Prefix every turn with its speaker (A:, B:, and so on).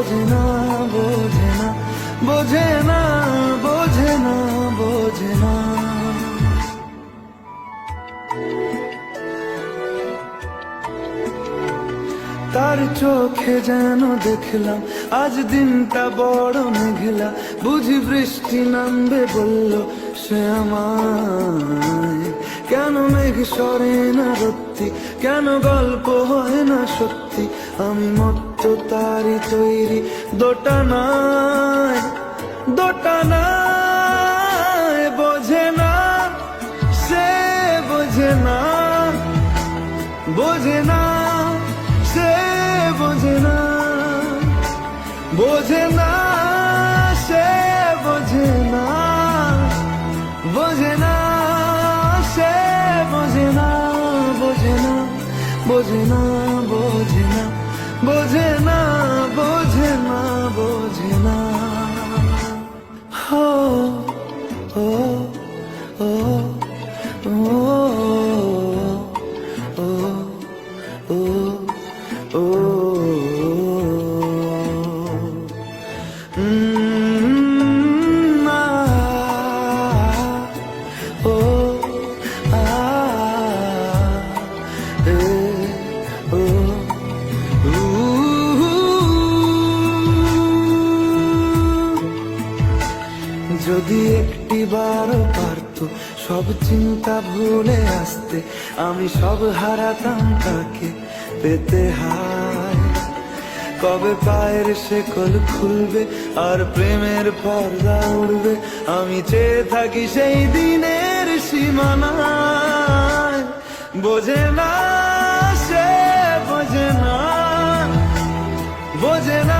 A: বোঝে না বোঝে না বোঝে না বোঝে না বোঝে না তার চোখে যেন দেখলাম, আজ দিনটা বড় মেঘলা। বুঝি বৃষ্টি নামবে বলল, সে কেন মেঘ সরে না সত্যি? কেন গল্প হয় না সত্যি? আমি মত্ত তারি তৈরি দোটানায় দোটানায় বোঝে না সে বোঝে না বোঝে না সে বোঝে না বোঝে না সে বোঝে না বোঝে না সে বোঝে না বোঝে না বোঝে না বোঝে না বোঝে না বোঝে না বোঝে না। হো ও ও ও ও ও ও একটি বারও পারত সব চিন্তা ভুলে আসতে। আমি সব হারাতাম তাকে পেতে হায়। কবে পায়ের শেকল খুলবে আর প্রেমের পর্দা উড়বে? আমি চেয়ে থাকি সেই দিনের সীমানায়। বোঝে না সে, বোঝে না বোঝে না